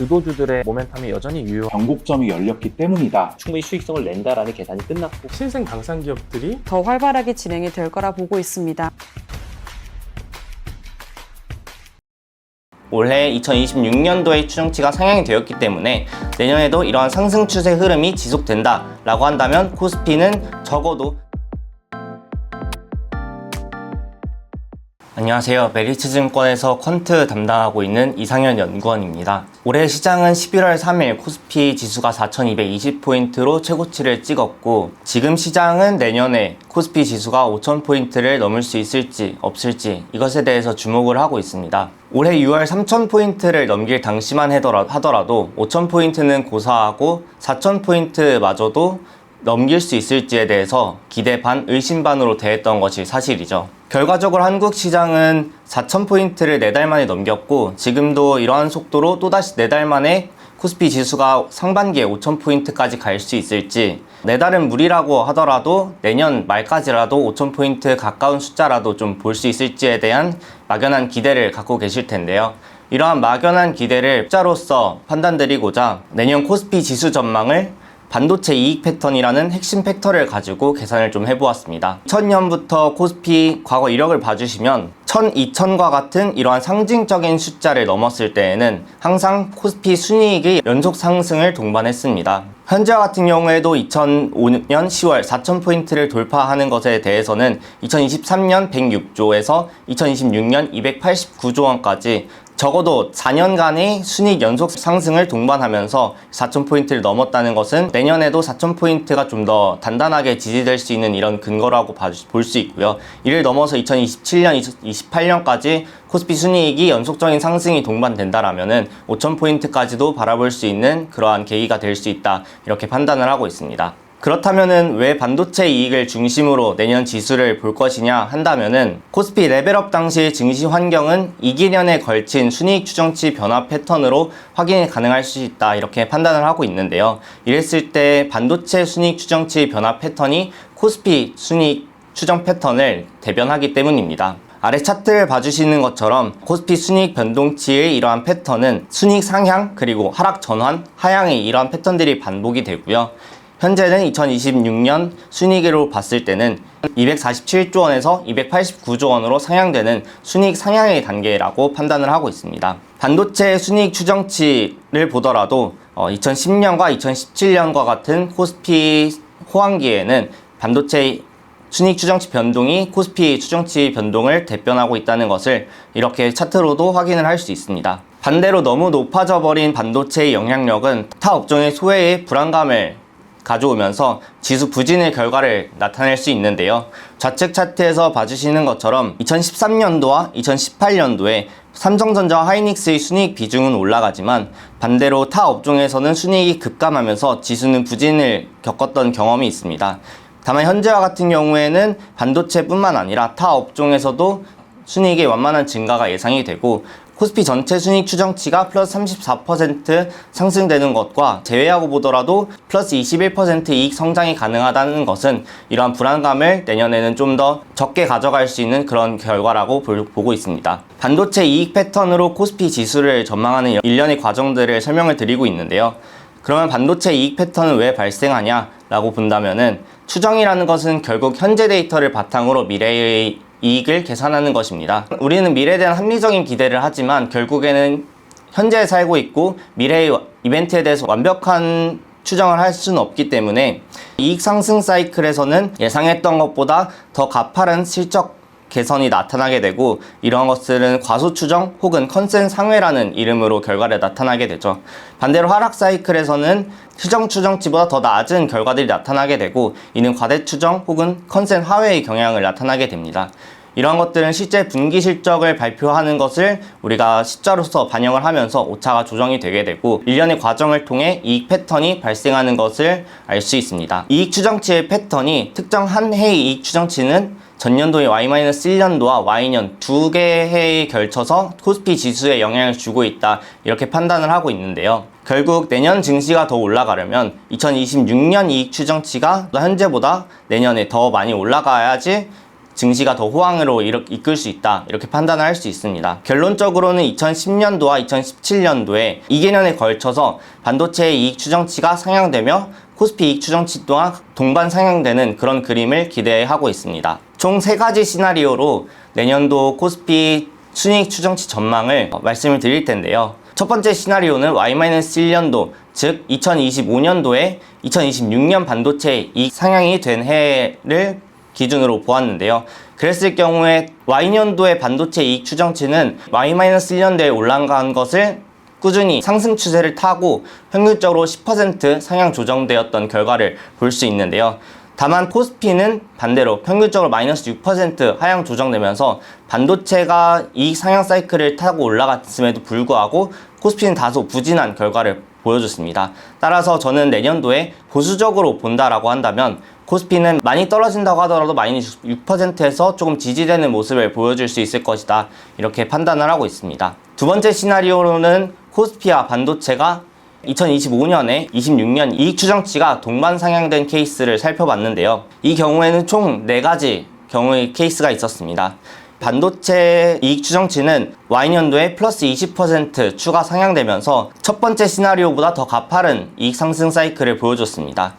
주도주들의 모멘텀이 여전히 유효. 변곡점이 열렸기 때문이다. 충분히 수익성을 낸다라는 계산이 끝났고 신생 방산 기업들이 더 활발하게 진행이 될 거라 보고 있습니다. 올해 2026년도에 추정치가 상향이 되었기 때문에 내년에도 이러한 상승 추세 흐름이 지속된다라고 한다면 코스피는 적어도 안녕하세요. 메리츠증권에서 퀀트 담당하고 있는 이상현 연구원입니다. 올해 시장은 11월 3일 코스피 지수가 4,220포인트로 최고치를 찍었고 지금 시장은 내년에 코스피 지수가 5,000포인트를 넘을 수 있을지 없을지 이것에 대해서 주목을 하고 있습니다. 올해 6월 3,000포인트를 넘길 당시만 하더라- 하더라도 5,000포인트는 고사하고 4,000포인트마저도 넘길 수 있을지에 대해서 기대 반, 의심 반으로 대했던 것이 사실이죠. 결과적으로 한국 시장은 4,000포인트를 4달 만에 넘겼고, 지금도 이러한 속도로 또다시 4달 만에 코스피 지수가 상반기에 5,000포인트까지 갈 수 있을지, 4달은 무리라고 하더라도 내년 말까지라도 5,000포인트 가까운 숫자라도 좀 볼 수 있을지에 대한 막연한 기대를 갖고 계실 텐데요. 이러한 막연한 기대를 숫자로서 판단드리고자 내년 코스피 지수 전망을 반도체 이익 패턴이라는 핵심 팩터를 가지고 계산을 좀 해보았습니다. 2000년부터 코스피 과거 이력을 봐주시면 1000, 2000과 같은 이러한 상징적인 숫자를 넘었을 때에는 항상 코스피 순이익이 연속 상승을 동반했습니다. 현재와 같은 경우에도 2005년 10월 4000포인트를 돌파하는 것에 대해서는 2023년 106조에서 2026년 289조 원까지 적어도 4년간의 순익 연속 상승을 동반하면서 4,000포인트를 넘었다는 것은 내년에도 4,000포인트가 좀 더 단단하게 지지될 수 있는 이런 근거라고 볼 수 있고요. 이를 넘어서 2027년, 2028년까지 코스피 순이익이 연속적인 상승이 동반된다라면은 5,000포인트까지도 바라볼 수 있는 그러한 계기가 될 수 있다. 이렇게 판단을 하고 있습니다. 그렇다면은 왜 반도체 이익을 중심으로 내년 지수를 볼 것이냐 한다면은 코스피 레벨업 당시의 증시 환경은 2기년에 걸친 순이익 추정치 변화 패턴으로 확인이 가능할 수 있다 이렇게 판단을 하고 있는데요. 이랬을 때 반도체 순이익 추정치 변화 패턴이 코스피 순이익 추정 패턴을 대변하기 때문입니다. 아래 차트를 봐주시는 것처럼 코스피 순이익 변동치의 이러한 패턴은 순이익 상향 그리고 하락 전환 하향의 이러한 패턴들이 반복이 되고요. 현재는 2026년 순이익으로 봤을 때는 247조 원에서 289조 원으로 상향되는 순이익 상향의 단계라고 판단을 하고 있습니다. 반도체 순이익 추정치를 보더라도 2010년과 2017년과 같은 코스피 호황기에는 반도체 순이익 추정치 변동이 코스피 추정치 변동을 대변하고 있다는 것을 이렇게 차트로도 확인을 할 수 있습니다. 반대로 너무 높아져 버린 반도체의 영향력은 타 업종의 소외의 불안감을 가져오면서 지수 부진의 결과를 나타낼 수 있는데요. 좌측 차트에서 봐주시는 것처럼 2013년도와 2018년도에 삼성전자와 하이닉스의 순이익 비중은 올라가지만 반대로 타 업종에서는 순이익이 급감하면서 지수는 부진을 겪었던 경험이 있습니다. 다만 현재와 같은 경우에는 반도체뿐만 아니라 타 업종에서도 순이익의 완만한 증가가 예상이 되고 코스피 전체 순이익 추정치가 플러스 34% 상승되는 것과 제외하고 보더라도 플러스 21% 이익 성장이 가능하다는 것은 이러한 불안감을 내년에는 좀 더 적게 가져갈 수 있는 그런 결과라고 볼- 보고 있습니다. 반도체 이익 패턴으로 코스피 지수를 전망하는 일련의 과정들을 설명을 드리고 있는데요. 그러면 반도체 이익 패턴은 왜 발생하냐 라고 본다면은 추정이라는 것은 결국 현재 데이터를 바탕으로 미래의 이익을 계산하는 것입니다. 우리는 미래에 대한 합리적인 기대를 하지만 결국에는 현재에 살고 있고 미래의 이벤트에 대해서 완벽한 추정을 할 수는 없기 때문에 이익 상승 사이클에서는 예상했던 것보다 더 가파른 실적 개선이 나타나게 되고 이러한 것들은 과소 추정 혹은 컨센 상회라는 이름으로 결과를 나타나게 되죠. 반대로 하락 사이클에서는 추정 추정치보다 더 낮은 결과들이 나타나게 되고 이는 과대 추정 혹은 컨센 하회의 경향을 나타나게 됩니다. 이러한 것들은 실제 분기 실적을 발표하는 것을 우리가 숫자로서 반영을 하면서 오차가 조정이 되게 되고 일련의 과정을 통해 이익 패턴이 발생하는 것을 알 수 있습니다. 이익 추정치의 패턴이 특정 한 해의 이익 추정치는 전년도의 Y-1년도와 Y년 두 개의 해에 걸쳐서 코스피 지수에 영향을 주고 있다 이렇게 판단을 하고 있는데요. 결국 내년 증시가 더 올라가려면 2026년 이익 추정치가 현재보다 내년에 더 많이 올라가야지 증시가 더 호황으로 이끌 수 있다 이렇게 판단을 할 수 있습니다. 결론적으로는 2010년도와 2017년도에 2개년에 걸쳐서 반도체의 이익 추정치가 상향되며 코스피 이익 추정치 또한 동반 상향되는 그런 그림을 기대하고 있습니다. 총세 가지 시나리오로 내년도 코스피 순이익 추정치 전망을 어, 말씀을 드릴 텐데요. 첫 번째 시나리오는 Y-1년도, 즉 2025년도에 2026년 반도체 이익 상향이 된 해를 기준으로 보았는데요. 그랬을 경우에 Y년도의 반도체 이익 추정치는 Y-1년도에 올라간 것을 꾸준히 상승 추세를 타고 평균적으로 10% 상향 조정되었던 결과를 볼 수 있는데요. 다만 코스피는 반대로 평균적으로 마이너스 6% 하향 조정되면서 반도체가 이익 상향 사이클을 타고 올라갔음에도 불구하고 코스피는 다소 부진한 결과를 보여줬습니다. 따라서 저는 내년도에 보수적으로 본다라고 한다면 코스피는 많이 떨어진다고 하더라도 마이너스 6%에서 조금 지지되는 모습을 보여줄 수 있을 것이다. 이렇게 판단을 하고 있습니다. 두 번째 시나리오로는 코스피와 반도체가 2025년에 26년 이익 추정치가 동반 상향된 케이스를 살펴봤는데요. 이 경우에는 총 4가지 경우의 케이스가 있었습니다. 반도체 이익 추정치는 Y년도에 플러스 20% 추가 상향되면서 첫 번째 시나리오보다 더 가파른 이익 상승 사이클을 보여줬습니다.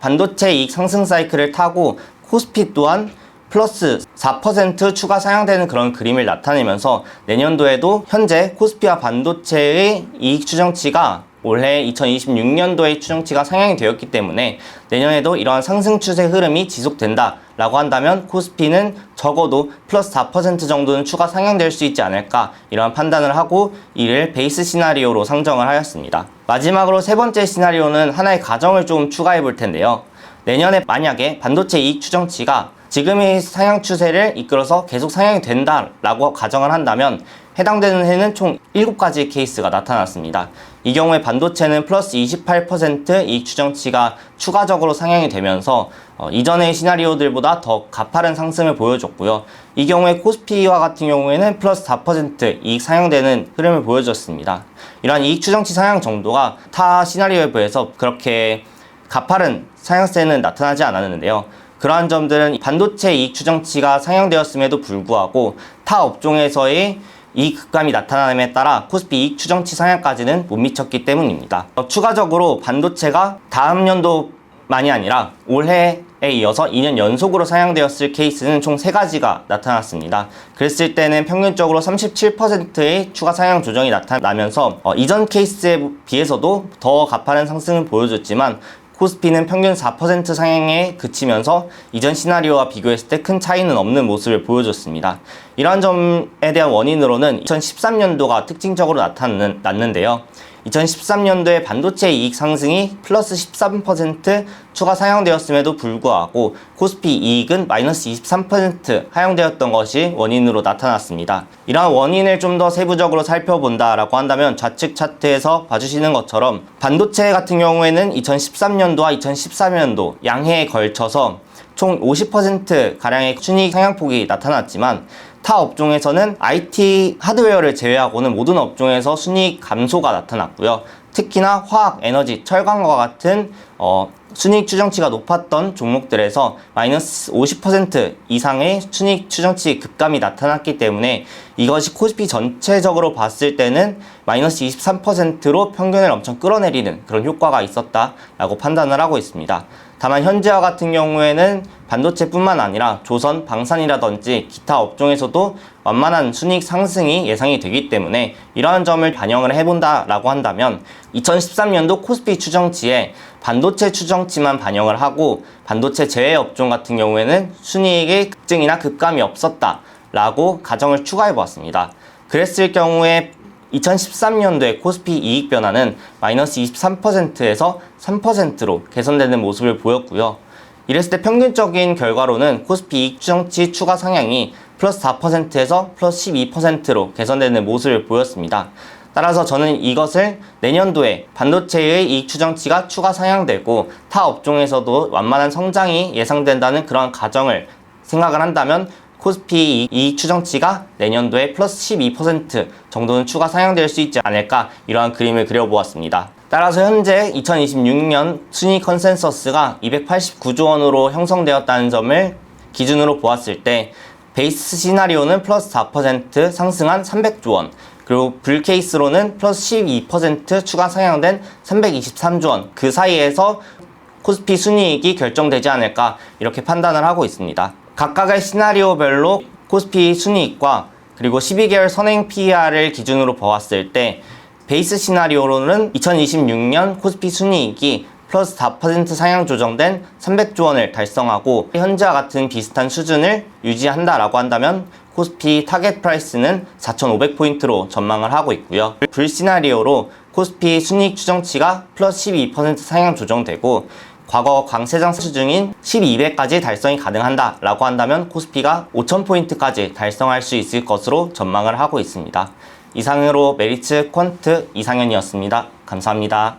반도체 이익 상승 사이클을 타고 코스피 또한 플러스 4% 추가 상향되는 그런 그림을 나타내면서 내년도에도 현재 코스피와 반도체의 이익 추정치가 올해 2026년도의 추정치가 상향이 되었기 때문에 내년에도 이러한 상승 추세 흐름이 지속된다 라고 한다면 코스피는 적어도 플러스 4% 정도는 추가 상향될 수 있지 않을까 이러한 판단을 하고 이를 베이스 시나리오로 상정을 하였습니다. 마지막으로 세 번째 시나리오는 하나의 가정을 좀 추가해 볼 텐데요. 내년에 만약에 반도체 이익 추정치가 지금의 상향 추세를 이끌어서 계속 상향이 된다라고 가정을 한다면 해당되는 해는 총 7가지 케이스가 나타났습니다. 이 경우에 반도체는 플러스 28% 이익 추정치가 추가적으로 상향이 되면서 어, 이전의 시나리오들보다 더 가파른 상승을 보여줬고요. 이 경우에 코스피와 같은 경우에는 플러스 4% 이익 상향되는 흐름을 보여줬습니다. 이러한 이익 추정치 상향 정도가 타 시나리오에 비해서 그렇게 가파른 상향세는 나타나지 않았는데요. 그러한 점들은 반도체 이익 추정치가 상향되었음에도 불구하고 타 업종에서의 이 급감이 나타남에 따라 코스피 이익 추정치 상향까지는 못 미쳤기 때문입니다. 어, 추가적으로 반도체가 다음 연도만이 아니라 올해에 이어서 2년 연속으로 상향되었을 케이스는 총 3가지가 나타났습니다. 그랬을 때는 평균적으로 37%의 추가 상향 조정이 나타나면서 어, 이전 케이스에 비해서도 더 가파른 상승을 보여줬지만 코스피는 평균 4% 상향에 그치면서 이전 시나리오와 비교했을 때 큰 차이는 없는 모습을 보여줬습니다. 이러한 점에 대한 원인으로는 2013년도가 특징적으로 나타났는데요. 2013년도에 반도체 이익 상승이 플러스 13% 추가 상향되었음에도 불구하고 코스피 이익은 마이너스 23% 하향되었던 것이 원인으로 나타났습니다. 이러한 원인을 좀 더 세부적으로 살펴본다라고 한다면 좌측 차트에서 봐주시는 것처럼 반도체 같은 경우에는 2013년도와 2014년도 양해에 걸쳐서 총 50% 가량의 순이익 상향폭이 나타났지만 타 업종에서는 IT 하드웨어를 제외하고는 모든 업종에서 순이익 감소가 나타났고요. 특히나 화학, 에너지, 철강과 같은 어, 순이익 추정치가 높았던 종목들에서 마이너스 50% 이상의 순이익 추정치 급감이 나타났기 때문에 이것이 코스피 전체적으로 봤을 때는 마이너스 23%로 평균을 엄청 끌어내리는 그런 효과가 있었다라고 판단을 하고 있습니다. 다만 현재와 같은 경우에는 반도체뿐만 아니라 조선, 방산이라든지 기타 업종에서도 완만한 순이익 상승이 예상이 되기 때문에 이러한 점을 반영을 해본다라고 한다면 2013년도 코스피 추정치에 반도체 추정치만 반영을 하고 반도체 제외 업종 같은 경우에는 순이익의 급증이나 급감이 없었다 라고 가정을 추가해 보았습니다. 그랬을 경우에 2013년도에 코스피 이익 변화는 마이너스 23%에서 3%로 개선되는 모습을 보였고요. 이랬을 때 평균적인 결과로는 코스피 이익 추정치 추가 상향이 플러스 4%에서 플러스 12%로 개선되는 모습을 보였습니다. 따라서 저는 이것을 내년도에 반도체의 이익 추정치가 추가 상향되고 타 업종에서도 완만한 성장이 예상된다는 그런 가정을 생각을 한다면 코스피 이익 추정치가 내년도에 플러스 12% 정도는 추가 상향될 수 있지 않을까 이러한 그림을 그려보았습니다. 따라서 현재 2026년 순위 컨센서스가 289조 원으로 형성되었다는 점을 기준으로 보았을 때 베이스 시나리오는 플러스 4% 상승한 300조 원, 그리고 불케이스로는 플러스 12% 추가 상향된 323조 원, 그 사이에서 코스피 순이익이 결정되지 않을까 이렇게 판단을 하고 있습니다. 각각의 시나리오별로 코스피 순이익과 그리고 12개월 선행 PER을 기준으로 보았을 때 베이스 시나리오로는 2026년 코스피 순이익이 플러스 4% 상향 조정된 300조 원을 달성하고 현재와 같은 비슷한 수준을 유지한다라고 한다면 코스피 타겟 프라이스는 4,500포인트로 전망을 하고 있고요. 불 시나리오로 코스피 순이익 추정치가 플러스 12% 상향 조정되고 과거 강세장 수중인 1200까지 달성이 가능한다 라고 한다면 코스피가 5000포인트까지 달성할 수 있을 것으로 전망을 하고 있습니다. 이상으로 메리츠 퀀트 이상현이었습니다. 감사합니다.